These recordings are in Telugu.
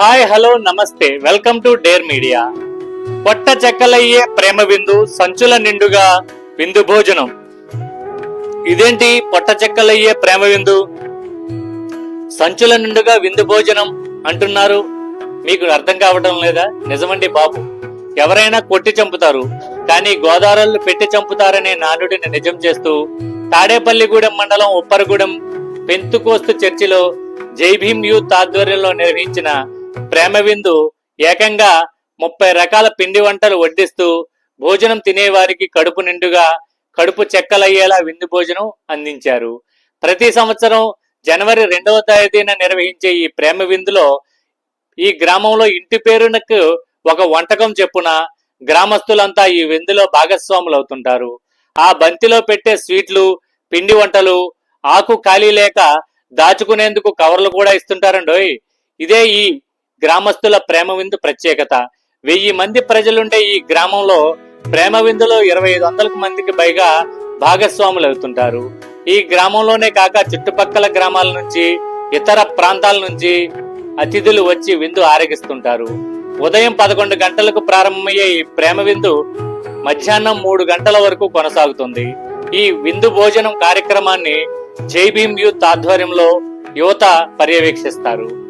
హాయ్ హలో నమస్తే. Welcome to dare media. పొట్ట చెక్కలయ్యే ప్రేమ విందు సంచుల నిండుగా విందు భోజనం. ఇదేంటి పొట్ట చెక్కలయ్యే ప్రేమ విందు? సంచుల నిండుగా విందు భోజనం అంటున్నారు. మీకు అర్థం కావటం లేదా? నిజమండి బాబు. ఎవరైనా కొట్టి చంపుతారు. కానీ గోదావరిలో పెట్టి చంపుతారనే నానుడిని నిజం చేస్తూ తాడేపల్లిగూడెం మండలం ఉప్పరగూడెం పెంతుకోస్తు చర్చిలో జై భీమ్ యూత్ ఆధ్వర్యంలో నిర్వహించిన ప్రేమ విందు ఏకంగా ముప్పై రకాల పిండి వంటలు వడ్డిస్తూ భోజనం తినేవారికి కడుపు నిండుగా కడుపు చెక్కలయ్యేలా విందు భోజనం అందించారు. ప్రతి సంవత్సరం జనవరి రెండవ తేదీన నిర్వహించే ఈ ప్రేమ విందులో ఈ గ్రామంలో ఇంటి పేరునకు ఒక వంటకం చెప్పున గ్రామస్తులంతా ఈ విందులో భాగస్వాములు అవుతుంటారు ఆ బంతిలో పెట్టే స్వీట్లు పిండి వంటలు ఆకు ఖాళీ లేక దాచుకునేందుకు కవర్లు కూడా ఇస్తుంటారండోయ్. ఇదే ఈ గ్రామస్తుల ప్రేమ విందు ప్రత్యేకత. వెయ్యి మంది ప్రజలుండే ఈ గ్రామంలో ప్రేమ విందులో ఇరవై ఐదు వందలకు మందికి పైగా భాగస్వాములు అవుతుంటారు. ఈ గ్రామంలోనే కాక చుట్టుపక్కల గ్రామాల నుంచి ఇతర ప్రాంతాల నుంచి అతిథులు వచ్చి విందు ఆరగిస్తుంటారు. ఉదయం పదకొండు గంటలకు ప్రారంభమయ్యే ఈ ప్రేమ విందు మధ్యాహ్నం మూడు గంటల వరకు కొనసాగుతుంది. ఈ విందు భోజనం కార్యక్రమాన్ని జై భీమ్ యూత్ ఆధ్వర్యంలో యువత పర్యవేక్షిస్తారు.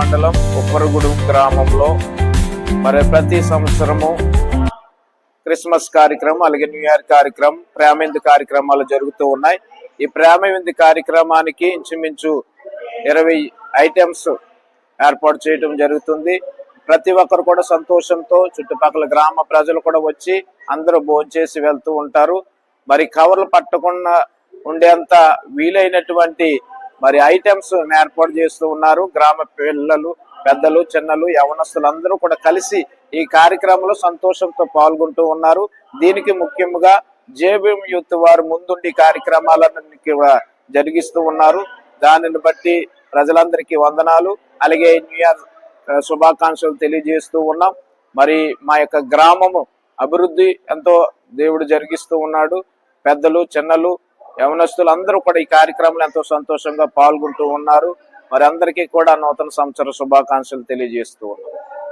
మండలం ఉప్పరగూడెం గ్రామంలో మరి ప్రతి సంవత్సరము క్రిస్మస్ కార్యక్రమం అలాగే న్యూ ఇయర్ కార్యక్రమం ప్రేమేంది కార్యక్రమాలు జరుగుతూ ఉన్నాయి. ఈ ప్రేమవింది కార్యక్రమానికి ఇంచుమించు ఇరవై ఐటమ్స్ ఏర్పాటు చేయడం జరుగుతుంది. ప్రతి ఒక్కరు కూడా సంతోషంతో చుట్టుపక్కల గ్రామ ప్రజలు కూడా వచ్చి అందరూ భోంచేసి వెళ్తూ ఉంటారు. మరి కవర్లు పట్టకుండా ఉండేంత వీలైనటువంటి మరి ఐటమ్స్ ఏర్పాటు చేస్తూ ఉన్నారు. గ్రామ పిల్లలు పెద్దలు చిన్నలు యవనస్తులు అందరూ కూడా కలిసి ఈ కార్యక్రమంలో సంతోషంతో పాల్గొంటూ ఉన్నారు. దీనికి ముఖ్యంగా జేబీఎం యూత్ వారు ముందుండి కార్యక్రమాలన్నీ జరిగిస్తూ ఉన్నారు. దానిని బట్టి ప్రజలందరికీ వందనాలు. అలాగే న్యూ ఇయర్ శుభాకాంక్షలు తెలియజేస్తూ ఉన్నాం. మరి మా యొక్క గ్రామము అభివృద్ధి ఎంతో దేవుడు జరిగిస్తూ ఉన్నాడు. పెద్దలు చిన్నలు యవనస్తులు అందరూ కూడా ఈ కార్యక్రమంలో ఎంతో సంతోషంగా పాల్గొంటూ ఉన్నారు. మరి అందరికీ కూడా నూతన సంవత్సర శుభాకాంక్షలు తెలియజేస్తూ ఉన్నారు